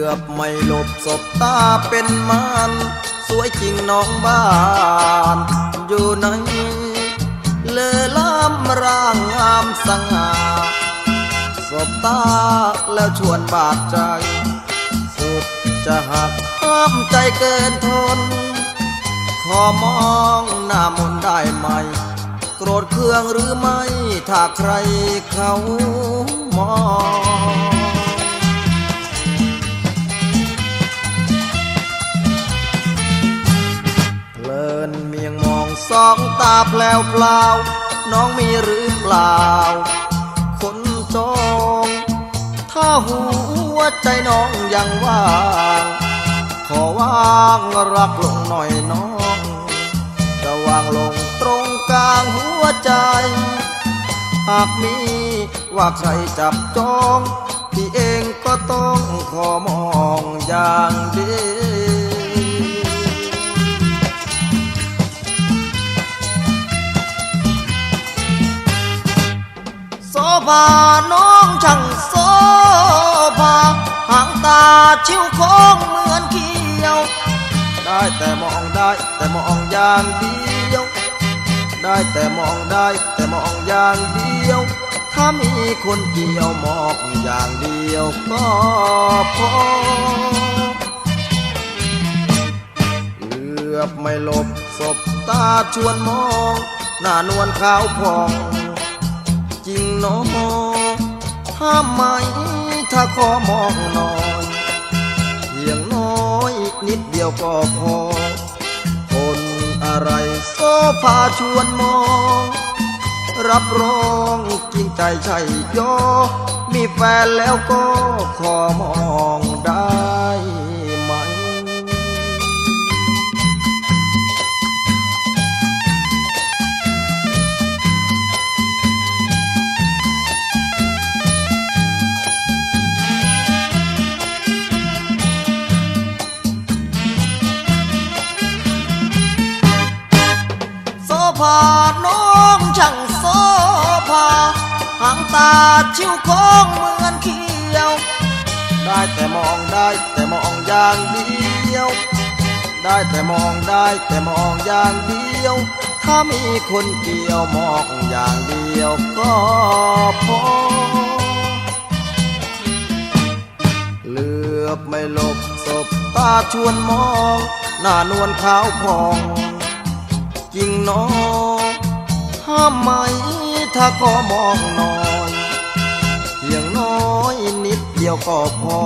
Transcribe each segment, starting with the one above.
ือบไม่หลบศบตาเป็นมันสวยจริงน้องบ้าน อยู่ไหนเลอล้ำร่างงามสง่าศบตาแล้วชวนบาดใจ สุดจะหักห้ามใจเกินทน ขอมองหน้ามนได้ไหม โกรธเคืองหรือไม่ ถ้าใครเขามอง นเมียงมองสองตาแปลวเปล่า น้องมีหรือเปล่า คนจอง ถ้าหัวใจน้องยังว่าง ขอว่างรักลงหน่อยน้องจะวางลงตรงกลางหัวใจ หากมีว่าใครจับจอง พี่เองก็ต้องขอมองอย่างเดียว โซภาน้องช่างโซภาหางตาชิวคงเหมือนเขียว ได้แต่มองได้แต่มองอย่างเดียว ได้แต่มองได้แต่มองอย่างเดียว ถ้ามีคนเกี่ยวมองอย่างเดียวก็พอเกือบไม่หลบศบตาชวนมอง หน้านวลขาวพอง จริงเน้องห้ามไหมถ้าขอมองหน่อยเพียงน้อยนิดเดียวก็พอ คนอะไรโซพาชวนมอง รับรองจริงใจใช่ยอมีแฟนแล้วก็ขอ ภาน้องช่างโซภาหางตาชิวโค้งเหมือนเขียว ได้แต่มองได้แต่มองอย่างเดียว ได้แต่มองได้แต่มองอย่างเดียว ถ้ามีคนเกี่ยวมองอย่างเดียวก็พอเลือบไม่หลบศบตาชวนมอง หน้านวลขาวพอง จริงหนอห้ามไหมถ้าขอมองหน่อยเพียงน้อยนิดเดียวก็พอ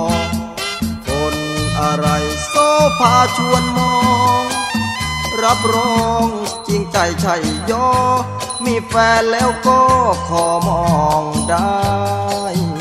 คนอะไรโซพาชวนมอง รับรองจริงใจใช่ยอ มีแฟนแล้วก็ขอมองได้